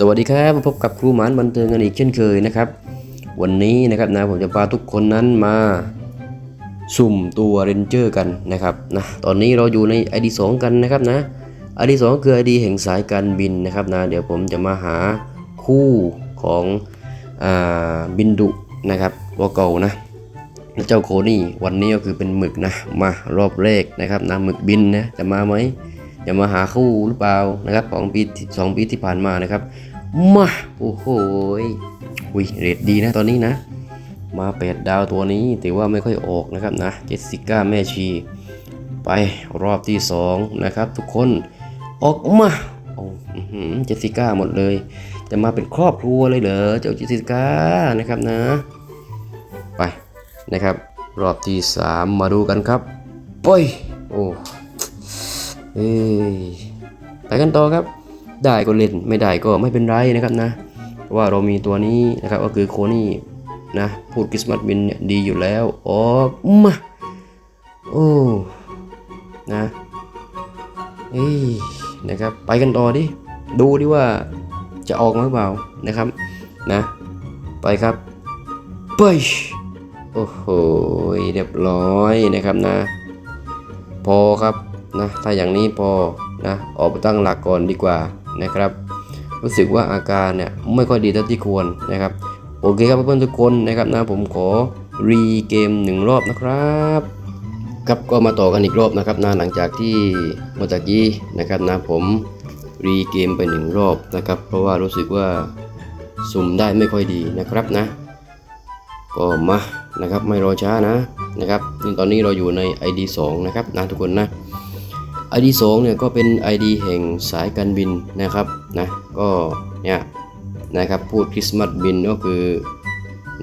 สวัสดีครับมาพบกับครูหมานบันเทิงกันอีกเช่นเคยนะครับ วันนี้นะครับนะผมจะพาทุกคนนั้นมาสุ่มตัวเรนเจอร์กันนะครับนะตอนนี้เราอยู่ใน ID 2กันนะครับนะ ID 2คือ ID แห่งสายการบินนะครับนะเดี๋ยวผมจะมาหาคู่ของอ่าบินดุนะครับตัวเก่านะเจ้าโคนี่วันนี้ก็คือเป็นหมึกนะมารอบแรกนะครับนะหมึกบินนะจะมาไหมจะมาหาคู่หรือเปล่านะครับของปีสองปีที่ผ่านมานะครับ มาโอ้โหอุ้ยเรทดีนะตอนนี้นะ มาแปดดาวตัวนี้ถือว่าไม่ค่อยออกนะครับนะเจสสิก้าแม่ชี ไปรอบที่สองนะครับ ทุกคนออกมาโอ้อื้อหือเจสสิก้าหมดเลย จะมาเป็นครอบครัวเลยเหรอเจ้าเจสสิก้านะครับนะ ไปนะครับ รอบที่3มาดูกันครับปอยโอ้เอ้ยไปกันต่อครับ ได้ก็เล่นไม่ได้ก็ไม่เป็นไรนะครับนะเพราะว่าเรามีตัวนี้นะครับก็คือโคนี่นะพูดคริสต์มาสบินเนี่ยดีอยู่แล้วออกมาโอ้นะเอ้ยนะครับไปกันต่อดิดูดิว่าจะออกมาหรือเปล่านะครับนะไปครับไปโอ้โหเรียบร้อยนะครับนะ พอครับนะถ้าอย่างนี้พอนะออกไปตั้งหลักก่อนดีกว่า นะครับ รู้สึกว่าอาการเนี่ยไม่ค่อยดีเท่าที่ควรนะครับ โอเคครับเพื่อนทุกคนนะครับนะผมขอรีเกมหนึ่งรอบนะครับครับก็มาต่อกันอีกรอบนะครับนะหลังจากที่เมื่อกี้นะครับนะผมรีเกมไปหนึ่งรอบนะครับ เพราะว่ารู้สึกว่าสุ่มได้ไม่ค่อยดีนะครับนะ ก็มานะครับไม่รอช้านะนะครับนี่ตอนนี้เราอยู่ใน ID 2 นะครับนะทุกคนนะ ID 2เนี่ยก็เป็น ID แห่งสายการบินนะครับนะก็เนี่ยนะครับพูดคริสต์มาสบินก็คือ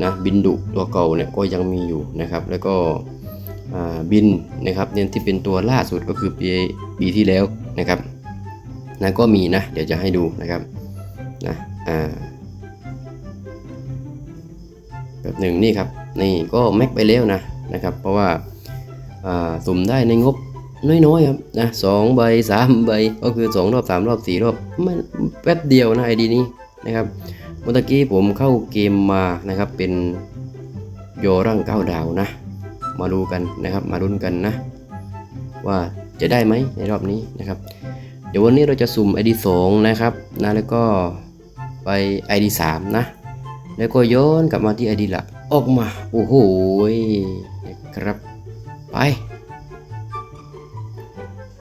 นะบินดุตัวเก่าเนี่ยก็ยังมีอยู่นะครับ แล้วก็บินนะครับเนี่ยที่เป็นตัวล่าสุดก็คือปีปีที่แล้วนะครับนะก็มีนะเดี๋ยวจะให้ดูนะครับนะอ่าแบบหนึ่งนี่ครับนี่ก็แม็กไปแล้วนะนะครับ เพราะว่าอ่าสุ่มได้ในงบ น้อยๆครับนะสองใบสามใบก็คือสองรอบสามรอบสี่รอบไม่แป๊บเดียวนะไอดีนี้นะครับเมื่อกี้ผมเข้าเกมมานะครับเป็นโยร่างเก้าดาวนะ มาดูกันนะครับมาลุ้นกันนะ ว่าจะได้ไหมในรอบนี้นะครับ เดี๋ยววันนี้เราจะสุ่ม ID 2นะครับนะแล้วก็ไป ID 3นะแล้วก็ย้อนกลับมาที่ ID หลักออกมา โอ้โหนะครับ ไป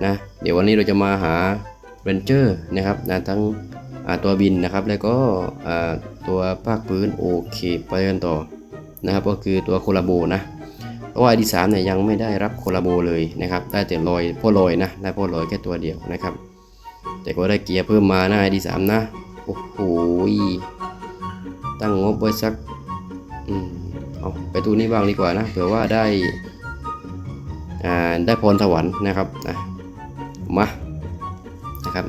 นะเดี๋ยววันนี้เราจะมาหาเรนเจอร์นะครับนะทั้งตัวบินนะครับ แล้วก็ตัวภาคพื้นโอเคไปกันต่อนะครับ ก็คือตัวโคลาโบนะเพราะว่า ID 3เนี่ยยังไม่ได้รับโคลาโบเลยนะครับ ได้แต่ลอยพ่อลอยนะได้พ่อลอยแค่ตัวเดียวนะครับ แต่ก็ได้เกียร์เพิ่มมานะ ID 3นะโอ้โหตั้งงบไว้สักอืมเอาไปตู้นี้บ้างดีกว่านะเผื่อว่าได้อ่าได้พรสวรรค์นะครับนะ มานะครับ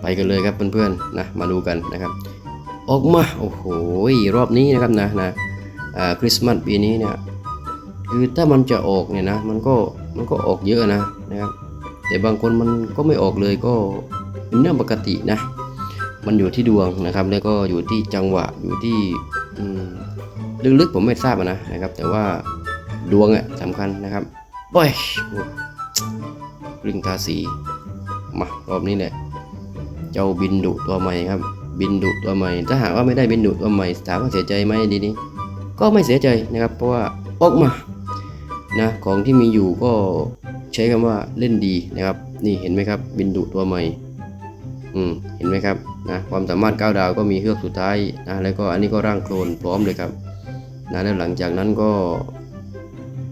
ไปกันเลยครับเพื่อนๆนะมาดูกันนะครับ ออกมาโอ้โหรอบนี้นะครับนะนะคริสต์มาสปีนี้เนี่ยคือถ้ามันจะออกเนี่ยนะมันก็มันก็ออกเยอะนะนะครับ แต่บางคนมันก็ไม่ออกเลยก็เป็นเรื่องปกตินะ มันอยู่ที่ดวงนะครับ แล้วก็อยู่ที่จังหวะอยู่ที่ลึกๆผมไม่ทราบนะนะครับ แต่ว่าดวงอะสำคัญนะครับปอย กริงทาสี มารอบนี้แหละ เจ้าบินดุตัวใหม่ครับ บินดุตัวใหม่ ถ้าหากว่าไม่ได้บินดุตัวใหม่ถามว่าเสียใจไหมดีนี้ ก็ไม่เสียใจนะครับ เพราะว่าออกมานะของที่มีอยู่ก็ใช้คำว่าเล่นดีนะครับ นี่เห็นไหมครับ บินดุตัวใหม่ อืมเห็นไหมครับนะความสามารถ9ดาวก็มีเฮือกสุดท้ายนะแล้วก็อันนี้ก็ร่างโคลนพร้อมเลยครับนะแล้วหลังจากนั้นก็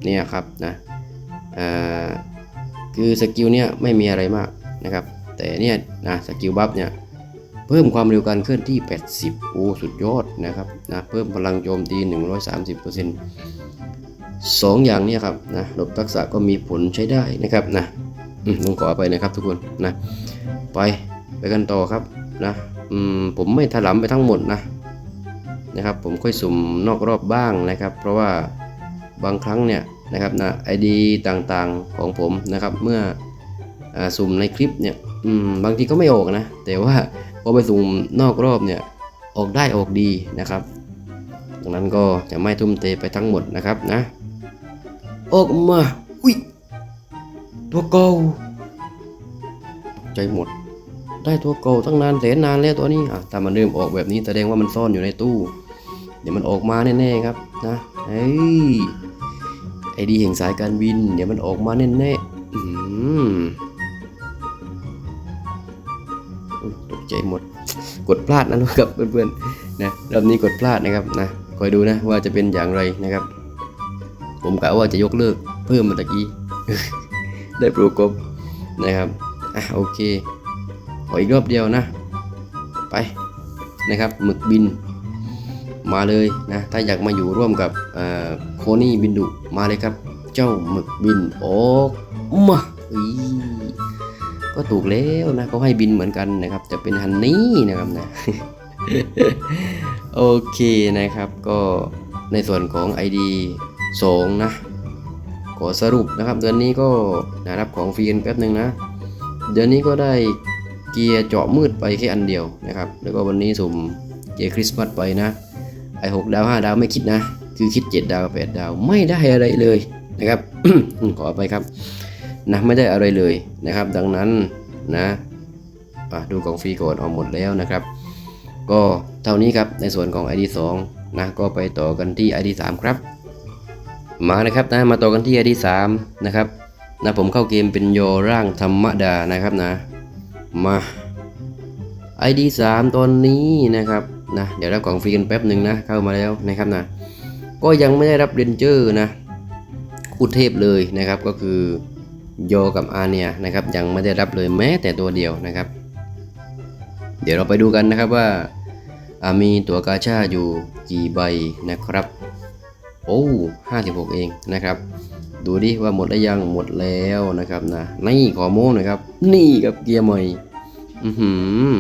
เนี่ยครับนะอ่า คือสกิลเนี่ยไม่มีอะไรมากนะครับ แต่เนี่ยนะสกิลบัฟเนี่ยเพิ่มความเร็วการเคลื่อนที่ 80 โอ้ สุดยอดนะครับนะเพิ่มพลังโจมตี 130%สองอย่างเนี่ยครับนะหลบทักษะก็มีผลใช้ได้นะครับนะอืมต้องขอไปนะครับทุกคนนะไปไปกันต่อครับนะผมไม่ถลำไปทั้งหมดนะนะครับ ผมค่อยสุ่มนอกรอบบ้างนะครับ เพราะว่าบางครั้งเนี่ย นะครับนะไอดีต่างๆของผมนะครับ เมื่ออสุ่มในคลิปเนี่ยบางทีก็ไม่ออกนะ แต่ว่าพอไปสุ่มนอกรอบเนี่ยออกได้ออกดีนะครับดังนั้นก็จะไม่ทุ่มเทไปทั้งหมดนะครับนะ ออกมาอุ้ยตัวเก่าใจหมด ได้ตัวเก่าตั้งนานแสนนานแล้วตัวนี้อะถ้ามันเริ่มออกแบบนี้แสดงว่ามันซ่อนอยู่ในตู้ เดี๋ยวมันออกมาแน่ๆครับนะเฮ้ย ไอดีแห่งสายการบิน เดี๋ยวมันออกมาแน่ๆอืมตกใจหมด กดพลาดนะนะครับเพื่อนๆนะรอบนี้กดพลาดนะครับนะคอยดูนะว่าจะเป็นอย่างไรนะครับ ผมกะว่าจะยกเลิกเพิ่มมาตะกี้ ได้โปรกบนะครับอะโอเคขออีกรอบเดียวนะ ไปนะครับหมึกบิน มาเลยนะถ้าอยากมาอยู่ร่วมกับโคนี่บินดุมาเลยครับ เจ้าหมึกบินออกมาอีก็ถูกแล้วนะเขาให้บินเหมือนกันนะครับจะเป็นฮันนี่นะครับนะโอเคนะครับก็ในส่วนของ ID 2 นะ ขอสรุปนะครับ เดือนนี้ก็นะรับของฟรีกันแป๊บหนึ่งนะ เดือนนี้ก็ได้เกียร์เจาะมืดไปแค่อันเดียวนะครับ แล้วก็วันนี้สุ่มเกียร์คริสต์มาสไปนะ หกดาวห้าดาวไม่คิดนะ คือคิดเจ็ดดาวแปดดาวไม่ได้อะไรเลยนะครับ ขอไปครับนะไม่ได้อะไรเลยนะครับ ดังนั้นนะดูกองฟรีก่อนเอาหมดแล้วนะครับ ก็เท่านี้ครับในส่วนของ ID 2นะก็ไปต่อกันที่ ID 3ครับ มานะครับนะมาต่อกันที่ ID 3นะครับนะผมเข้าเกมเป็นโยร่างธรรมดานะครับนะมา ID 3ตอนนี้นะครับ นะเดี๋ยวรับของฟรีกันแป๊บหนึ่งนะเข้ามาแล้วนะครับนะก็ยังไม่ได้รับเรนเจอร์นะคู่เทพเลยนะครับก็คือโยกับอาเนียนะครับยังไม่ได้รับเลยแม้แต่ตัวเดียวนะครับ เดี๋ยวเราไปดูกันนะครับว่าามีตัวกาชาอยู่กี่ใบนะครับ โอ้ห้าสิบหกเองนะครับดูดิว่าหมดแล้วยังหมดแล้วนะครับนะนี่ขอโม้หน่อยครับ นี่กับเกียร์ใหม่อือหือ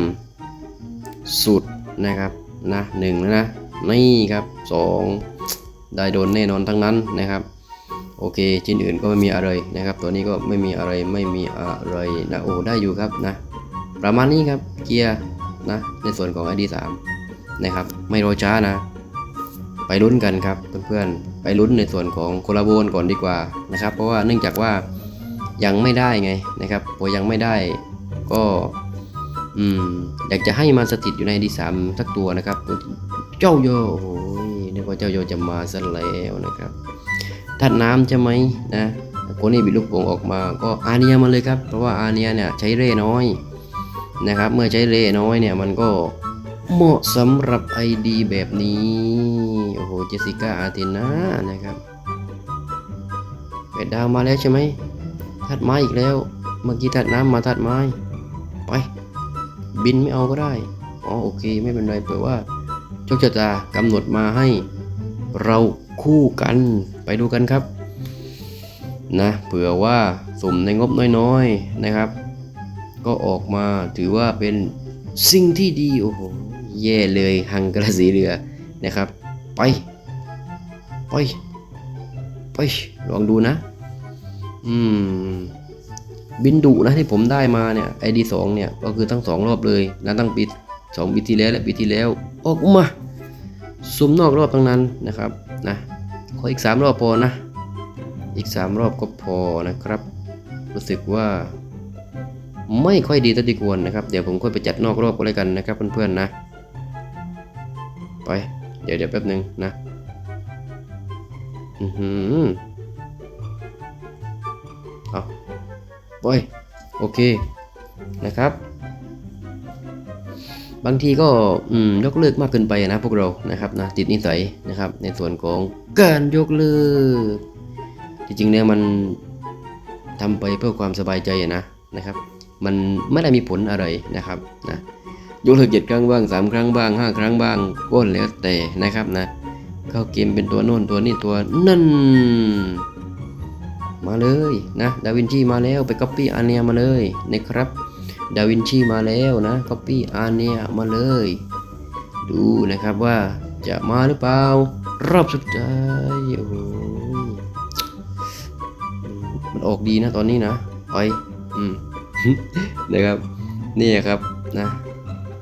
สุดนะครับ นะหนึ่งแล้วนะนี่ครับสองได้โดนแน่นอนทั้งนั้นนะครับ โอเคชิ้นอื่นก็ไม่มีอะไรนะครับ ตัวนี้ก็ไม่มีอะไรไม่มีอะไรนะโอ้ได้อยู่ครับนะ ประมาณนี้ครับเกียร์นะในส่วนของ ID 3 นะครับ ไม่รอช้านะ ไปลุ้นกันครับเพื่อนๆไปลุ้นในส่วนของโคลาโบนก่อนดีกว่านะครับ เพราะว่าเนื่องจากว่ายังไม่ได้ไงนะครับพอยังไม่ได้ก็อืมอยากจะให้มันสถิตอยู่ใน ID 3สักตัวนะครับ เจ้าโยโอ้โหนึกว่าเจ้าโยจะมาซะแล้วนะครับถัดน้ำใช่ไหมนะคนนี้บิดลูกโป่งออกมาก็อาเนียมาเลยครับ เพราะว่าอาเนียเนี่ยใช้เร่น้อยนะครับ เมื่อใช้เร่น้อยเนี่ยมันก็เหมาะสำหรับ ID แบบนี้ โอ้โห เจสสิก้าอาร์เทนานะครับเป็ดดาวมาแล้วใช่ไหมทัดไม้อีกแล้ว เมื่อกี้ทัดน้ำมาทัดไม้ ไป บินไม่เอาก็ได้ อ๋อโอเค ไม่เป็นไรเผื่อว่าโชคชะตากำหนดมาให้เราคู่กันไปดูกันครับนะเผื่อว่าสมในงบน้อยๆนะครับ ก็ออกมาถือว่าเป็นสิ่งที่ดีโอ้โหแย่เลยหังกระสีเรือนะครับ ไป ไปไปลองดูนะ อืม บินดุนะที่ผมได้มาเนี่ยไอดีสองเนี่ย ก็คือทั้งสองรอบเลยนะตั้งปี สองปีที่แล้วและปีที่แล้ว ออกมาซุ่มนอกรอบทั้งนั้นนะครับนะขออีกสามรอบพอนะ อีกสามรอบก็พอนะครับ รู้สึกว่า ไม่ค่อยดีเท่าที่ควรนะครับ เดี๋ยวผมค่อยไปจัดนอกรอบก็แล้วกันนะครับเพื่อนๆนะ ไป เดี๋ยวเดี๋ยวแป๊บหนึ่งนะ อือหือเอาไปโอเคนะครับ บางทีก็ยกเลิกมากเกินไปนะพวกเรานะครับนะติดนิสัยนะครับ ในส่วนของการยกเลิก จริงๆเนี่ยมันทำไปเพื่อความสบายใจนะนะครับ มันไม่ได้มีผลอะไรนะครับนะยกเลิกเจ็ดครั้งบ้างสามครั้งบ้างห้าครั้งบ้างก็แล้วแต่นะครับนะเข้าเกมเป็นตัวโน่นตัวนี้ตัวนั่นมาเลยนะดาวินชีมาแล้วไปก๊อปปี้อาเนียมาเลยนะครับ ดาวินชีมาแล้วนะก๊อปปี้อาเนียมาเลย ดูนะครับว่าจะมาหรือเปล่ารอบสุดท้ายโอ้โหมันออกดีนะตอนนี้นะไปอืมนะครับนี่ครับนะ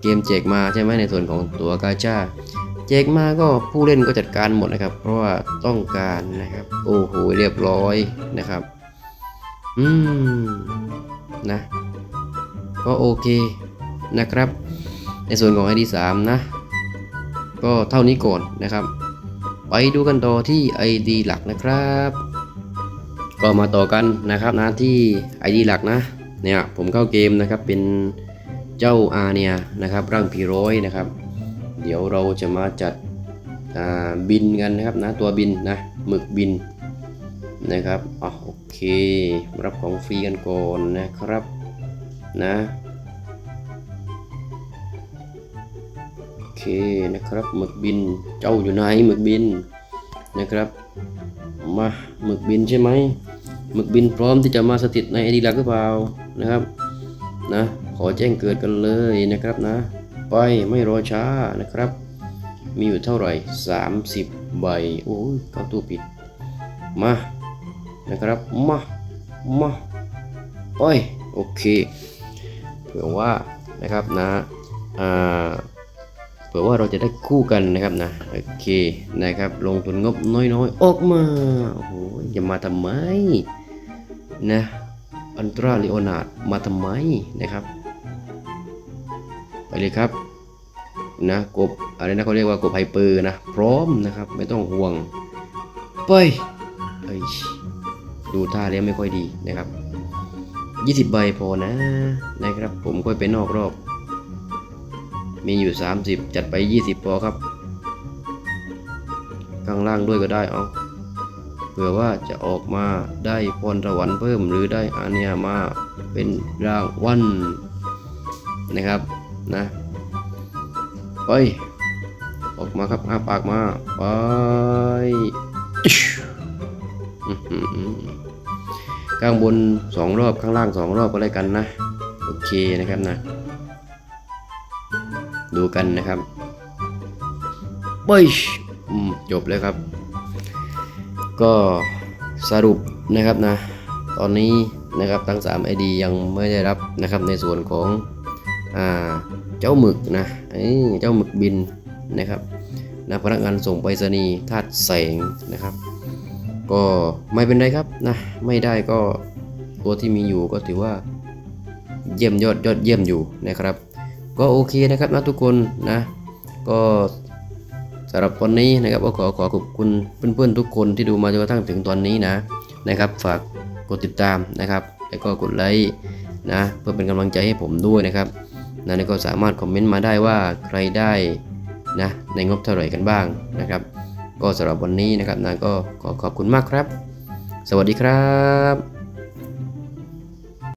เกมแจกมาใช่ไหมในส่วนของตัวกาชาแจกมาก็ผู้เล่นก็จัดการหมดนะครับ เพราะว่าต้องการนะครับ โอ้โหเรียบร้อยนะครับ อืมนะ ก็โอเคนะครับ ในส่วนของ ID 3นะ ก็เท่านี้ก่อนนะครับ ไปดูกันต่อที่ ID หลักนะครับ ก็มาต่อกันนะครับนะที่ ID หลักนะ เนี่ยผมเข้าเกมนะครับเป็นเจ้าอาเนียนะครับร่างผีร้อยนะครับ เดี๋ยวเราจะมาจัดบินกันนะครับนะตัวบินนะหมึกบินนะครับอะโอเค รับของฟรีกันก่อนนะครับ นะโอเคนะครับหมึกบินเจ้าอยู่ไหนหมึกบินนะครับมาหมึกบินใช่ไหมหมึกบินพร้อมที่จะมาสถิตในไอดีหลักหรือเปล่านะครับนะขอแจ้งเกิดกันเลยนะครับนะ ไปไม่รอช้านะครับ มีอยู่เท่าไหร่ 30 ใบโอ้ยเข้าตู้ผิดมานะครับมามาไปโอเค เผื่อว่านะครับนะเผื่อว่าเราจะได้คู่กันนะครับนะโอเคนะครับ ลงทุนงบน้อยๆ ออกมาโอ้โหอย่ามาทำไมนะอันตราลิโอนาดมาทำไมนะครับ ไปเลยครับนะกบอะไรนะเขาเรียกว่ากบไฮเปอร์นะพร้อมนะครับ ไม่ต้องห่วงไปดูท่าแล้วไม่ค่อยดีนะครับ 20 ใบพอนะ นะครับ ผมก็ไปนอกรอบ มีอยู่ 30 จัดไป 20 พอครับ ข้างล่างด้วยก็ได้เอาเผื่อว่าจะออกมาได้พรสวรรค์เพิ่มหรือได้อาเนียมาเป็นรางวัลนะครับนะไปออกมาครับอ้าปากมาไป ข้างบนสองรอบข้างล่างสองรอบก็แล้วกันนะ โอเคนะครับนะ ดูกันนะครับเบ้ยอืมจบเลยครับ ก็สรุปนะครับนะ ตอนนี้นะครับทั้ง 3 ID ยังไม่ได้รับนะครับในส่วนของอ่าเจ้าหมึกนะเเจ้าหมึกบินนะครับนะพนักงานส่งไปรษณีย์ธาตุแสงนะครับ ก็ไม่เป็นไรครับนะไม่ได้ก็ตัวที่มีอยู่ก็ถือว่าเยี่ยมยอดยอดเยี่ยมอยู่นะครับ ก็โอเคนะครับนะทุกคนนะ ก็สำหรับวันนี้นะครับก็ขอขอขอบคุณเพื่อนๆทุกคนที่ดูมาจนกระทั่งถึงตอนนี้นะนะครับ ฝากกดติดตามนะครับแล้วก็กดไลค์นะเพื่อเป็นกำลังใจให้ผมด้วยนะครับนะแล้วก็สามารถคอมเมนต์มาได้ว่าใครได้นะในงบเท่าไหร่กันบ้างนะครับ ก็สำหรับวันนี้นะครับนะก็ขอขอบคุณมากครับ สวัสดีครับ